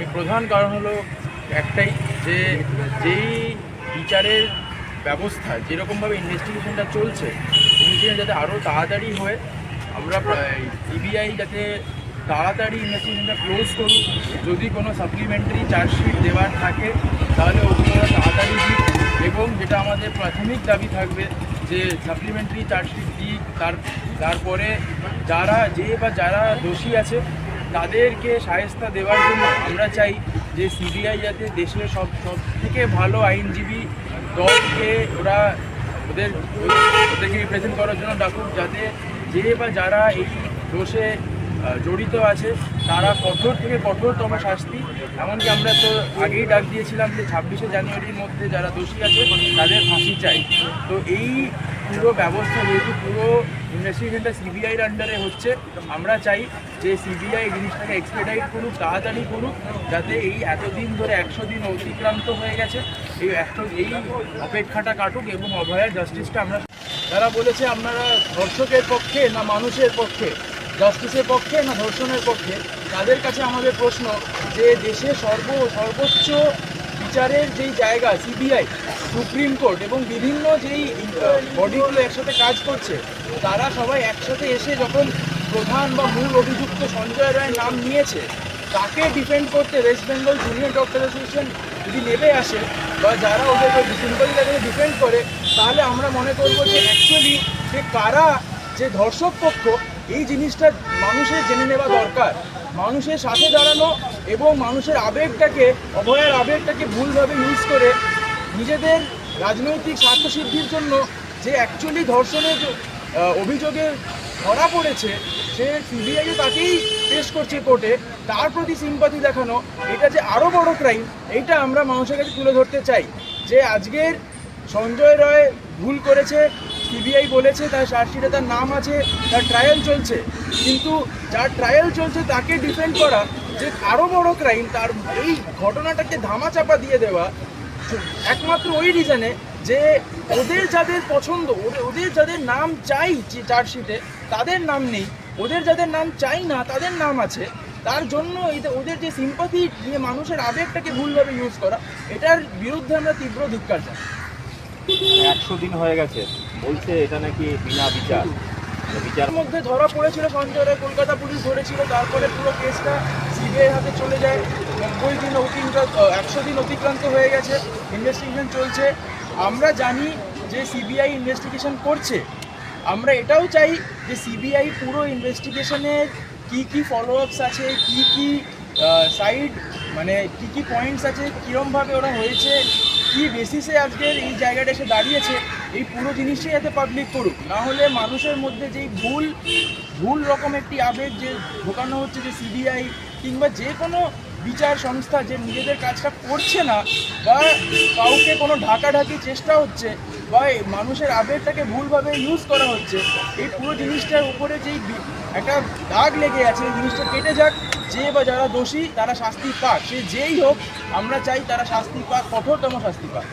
আমি প্রধান কারণ হলো একটাই যে যেই বিচারের ব্যবস্থা, যেরকমভাবে ইনভেস্টিগেশনটা চলছে ইনভেস্টিগেশন যাতে আরও তাড়াতাড়ি হয়, আমরা সিবিআই যাতে তাড়াতাড়ি ইনভেস্টিগেশনটা ক্লোজ করুক, যদি কোনো সাপ্লিমেন্টারি চার্জশিট দেওয়ার থাকে, তাহলে ওগুলো তাড়াতাড়ি দিক। এবং যেটা আমাদের প্রাথমিক দাবি থাকবে যে সাপ্লিমেন্টারি চার্জশিট দিক, তার, তারপরে যারা যে বা যারা দোষী আছে তাদেরকে সাহেস্তা দেওয়ার জন্য আমরা চাই যে সিবিআই যাতে দেশের সব সব থেকে ভালো আইনজীবী দলকে ওরা ওদের ওদেরকে রিপ্রেজেন্ট করার জন্য ডাকুক, যাতে যে বা যারা এই দোষে জড়িত আছে, তারা কঠোর থেকে কঠোরতম শাস্তি। এমনকি আমরা তো আগেই ডাক দিয়েছিলাম যে ছাব্বিশে জানুয়ারির মধ্যে যারা দোষী আছে, তাদের ফাঁসি চাই। তো এই পুরো ব্যবস্থা যেহেতু পুরো ইনভেস্টিগেশনটা সিবিআইয়ের আন্ডারে হচ্ছে, আমরা চাই যে সিবিআই জিনিসটাকে এক্সপেডাইট করুক, তাড়াতাড়ি করুক, যাতে এই এতদিন ধরে একশো দিন অতিক্রান্ত হয়ে গেছে, এই একশো, এই অপেক্ষাটা কাটুক এবং অভয়ার জাস্টিসটা আমরা তারা বলেছে আপনারা ধর্ষকের পক্ষে না মানুষের পক্ষে জাস্টিসের পক্ষে না ধর্ষণের পক্ষে? তাদের কাছে আমাদের প্রশ্ন যে দেশে সর্ব, সর্বোচ্চ বিচারের যেই জায়গা সিবিআই সুপ্রিম কোর্ট এবং বিভিন্ন যেই বডিগুলো একসাথে কাজ করছে, তারা সবাই একসাথে এসে যখন প্রধান বা মূল অভিযুক্ত সঞ্জয় রায়ের নাম নিয়েছে, তাকে ডিফেন্ড করতে West Bengal junior doctor association যদি নেমে আসে, বা যারা ওদের সিম্পলি তাদের ডিফেন্ড করে, তাহলে আমরা মনে করব যে অ্যাকচুয়ালি যে কারা, যে ধর্ষক পক্ষ, এই জিনিসটা মানুষের জেনে নেওয়া দরকার। মানুষের সাথে দাঁড়ানো এবং মানুষের আবেগটাকে, অভয়ের আবেগটাকে ভুলভাবে ইউজ করে নিজেদের রাজনৈতিক স্বার্থসিদ্ধির জন্য যে অ্যাকচুয়ালি ধর্ষণের অভিযোগে ধরা পড়েছে, সে সিবিআই তাকেই পেশ করছে কোর্টে তার প্রতি সিম্পাথি দেখানো, এটা যে আরও বড় ক্রাইম এইটা আমরা মানুষের কাছে তুলে ধরতে চাই। যে আজকের সঞ্জয় রায় ভুল করেছে সিবিআই বলেছে, তার চার্জশিটে তার নাম আছে, তার ট্রায়াল চলছে। কিন্তু যার ট্রায়াল চলছে, তাকে ডিফেন্ড করা যে আরও বড় ক্রাইম তার এই ঘটনাটাকে ধামাচাপা দিয়ে দেওয়া একমাত্র ওই রিজনে যে ওদের যাদের পছন্দ ওদের যাদের নাম চাই চার্জশিটে তাদের নাম নেই। ওদের যাদের নাম চাই না, তাদের নাম আছে। তার জন্য ওদের যে সিম্পাথি নিয়ে মানুষের আবেগটাকে ভুলভাবে ইউজ করা, এটার বিরুদ্ধে আমরা তীব্র ধিক্কার জানাই। একশো দিন হয়ে গেছে। বলছে এটা নাকি বিনা বিচার। বিচার মধ্যে ধরা পড়েছিল সঞ্জয় রায় কলকাতা পুলিশ ধরেছিল তারপরে পুরো কেসটা সিবিআই হাতে চলে যায়। নব্বই দিন অতিক্রান্ত, একশো দিন অতিক্রান্ত হয়ে গেছে ইনভেস্টিগেশন চলছে। আমরা জানি যে সিবিআই ইনভেস্টিগেশন করছে। আমরা এটাও চাই যে সিবিআই পুরো ইনভেস্টিগেশনের কি কি ফলো আপস আছে, কি কি সাইড মানে কি কি পয়েন্টস আছে, কীরমভাবে ওরা হয়েছে, কি বেসিসে আজকের এই জায়গাটা এসে দাঁড়িয়েছে এই পুরো জিনিসটাই যাতে পাবলিক করুক। না হলে মানুষের মধ্যে যেই ভুল ভুল রকম একটি আবেগ যে ঢোকানো হচ্ছে যে সিবিআই কিংবা যে কোনো বিচার সংস্থা যে নিজেদের কাজটা করছে না বা কাউকে কোনো ঢাকাঢাকি চেষ্টা হচ্ছে বা মানুষের আবেগটাকে ভুলভাবে ইউজ করা হচ্ছে, এই পুরো জিনিসটার উপরে যেই একটা দাগ লেগে আছে, এই জিনিসটা কেটে যাক। যে বা যারা দোষী, তারা শাস্তি পাক। সে যেই হোক, আমরা চাই তারা শাস্তি পাক, কঠোরতম শাস্তি পাক।